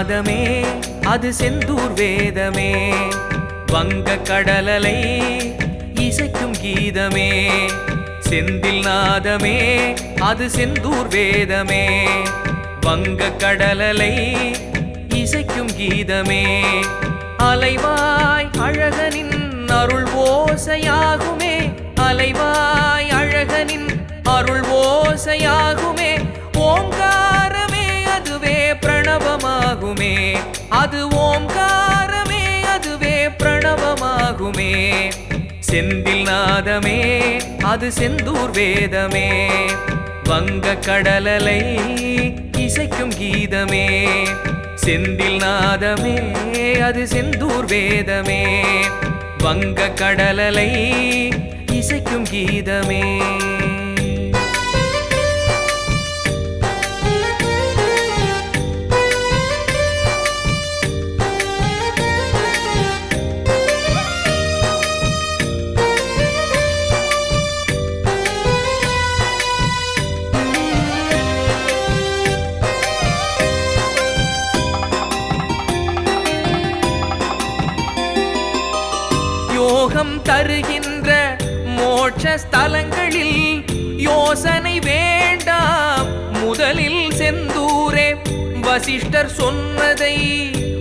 நாதமே அது செந்தூர் வேதமே. வங்க கடலலை இசைக்கும் கீதமே. செந்தில் நாதமே அது செந்தூர் வேதமே. வங்க கடலலை இசைக்கும் கீதமே. அலைவாய் அழகனின் அருள் ஓசையாகுமே. அலைவாய் அழகனின் அருள் ஓசையாகுமே. பிரணவமாகுமே. அது ஓம்காரமே அதுவே பிரணவமாகுமே. செந்தில் நாதமே அது செந்தூர் வேதமே. வங்க கடலலை இசைக்கும் கீதமே. செந்தில் நாதமே அது செந்தூர் வேதமே. வங்க கடலலை இசைக்கும் கீதமே. தருகின்ற மோட்ச ஸ்தலங்களில் யோசனை வேண்டாம். முதலில் செந்தூரே வசிஷ்டர் சொன்னதை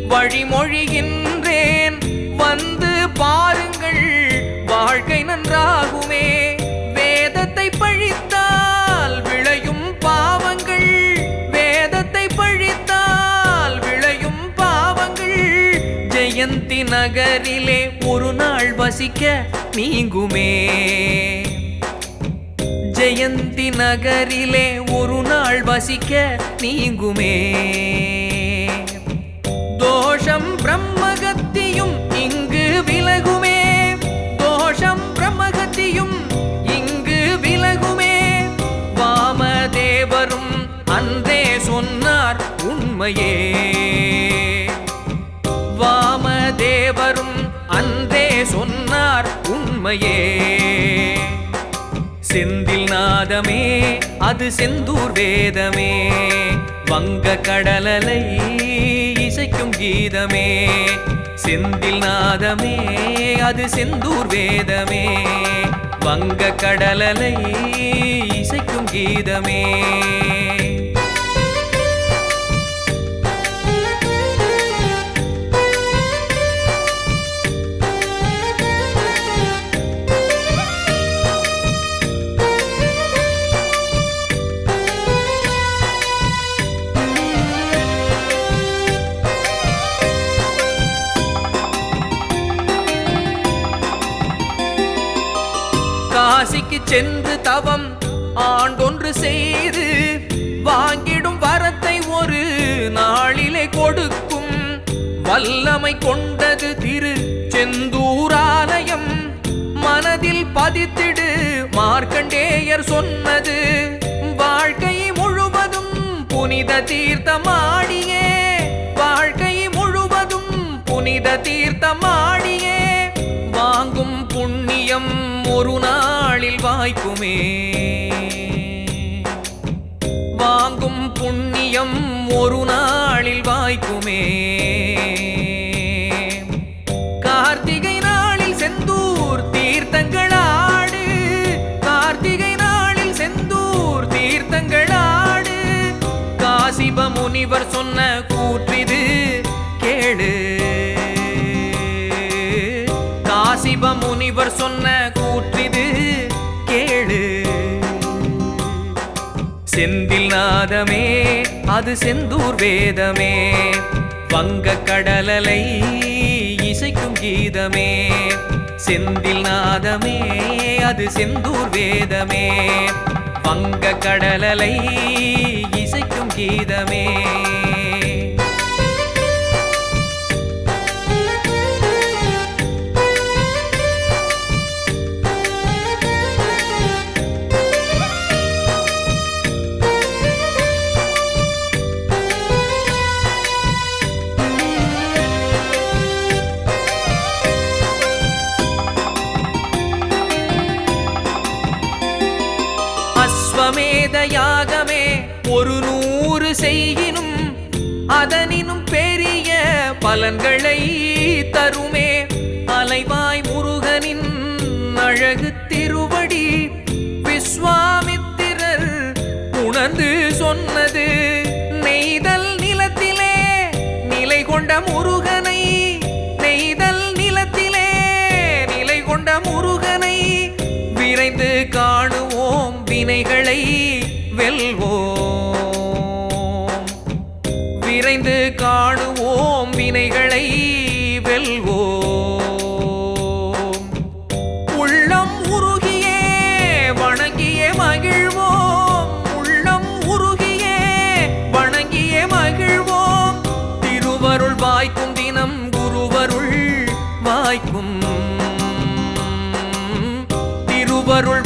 வழிமொழிகின்றேன். வந்து பாருங்கள் வாழ்க்கை நன்றாகுமே. வேதத்தை பழித்தால் விளையும் பாவங்கள். வேதத்தை பழித்தால் விளையும் பாவங்கள். ஜெயந்தி நகரிலே ஒரு நாள் வசிக்க நீங்குமே. ஜெயந்தி நகரிலே ஒரு நாள் வசிக்க நீங்குமே. தோஷம் பிரம்மகத்தியும் இங்கு விலகுமே. தோஷம் பிரம்மகத்தியும் இங்கு விலகுமே. வாமதேவரும் அன்றே சொன்னார் உண்மையே. வாமதேவரும் அன்றே சொன்னார் உண்மையே. செந்தில் நாதமே அது செந்தூர் வேதமே. வங்க கடலலை இசைக்கும் கீதமே. செந்தில் நாதமே அது செந்தூர் வேதமே. வங்க கடலலை இசைக்கும் கீதமே. காசிக்கு சென்று தவம் ஆண்டொன்று செய்து வாங்கிடும் வரத்தை ஒரு நாளிலே கொடுக்கும். வல்லமை கொண்டது திரு செந்தூராலயம். மனதில் பதித்திடு மார்க்கண்டேயர் சொன்னது. வாழ்க்கை முழுவதும் புனித தீர்த்தமாடியே. வாழ்க்கை முழுவதும் புனித தீர்த்தமாடியே. வாங்கும் புண்ணியம் ஒரு நாளில் வாய்க்குமே வாங்கும் புண்ணியம் ஒரு நாளில் வாய்க்குமே கார்த்திகை நாளில் செந்தூர் தீர்த்தங்களாடு. கார்த்திகை நாளில் செந்தூர் தீர்த்தங்களாடு. காசிப முனிவர் சொன்ன கூற்றிது. செந்தில் நாதமே அது செந்தூர் வேதமே. வங்க கடலலை இசைக்கும் கீதமே. செந்தில் நாதமே அது செந்தூர் வேதமே. வங்க கடலலை இசைக்கும் கீதமே. அஸ்வமேத யாகமே ஒரு நூறு செய்கினும் அதனினும் பெரிய பலன்களை தருமே. அலைவாய் முருகனின் அழகு திருவடி விஸ்வாமி வினைகளை வெல்வோம். விரைந்து காணுவோம் வினைகளை வெல்வோம். உள்ளம் உருகியே வணங்கிய மகிழ்வோம். உள்ளம் உருகியே வணங்கிய மகிழ்வோம். திருவருள் வாய்க்கும் தினம் குருவருள் வாய்க்கும். திருவருள்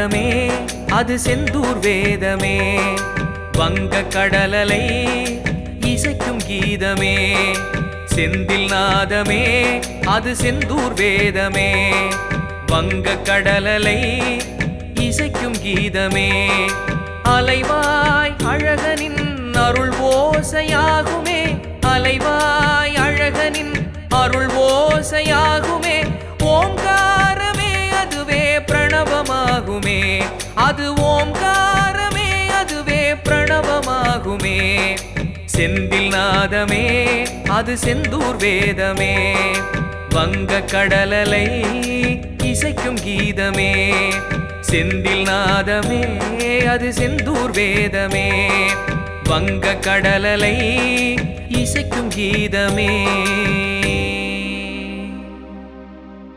வேதமே அது செந்தூர் வேதமே. வங்க கடலலை இசைக்கும் கீதமே. செந்தில் நாதமே அது செந்தூர் வேதமே. வங்க கடலலை இசைக்கும் கீதமே. அலைவாய் அழகனின் அருள் ஓசையாகுமே. அலைவாய் அழகனின் அருள் ஓசையாகுமே. ஓம்காரமே பிரணவமாகுமே அது ஓம்காரமே அதுவே பிரணவமாகுமே. செந்தில் நாதமே அது செந்தூர் வேதமே. வங்க கடலலை இசைக்கும் கீதமே. செந்தில் நாதமே அது செந்தூர் வேதமே. வங்க கடலலை இசைக்கும் கீதமே.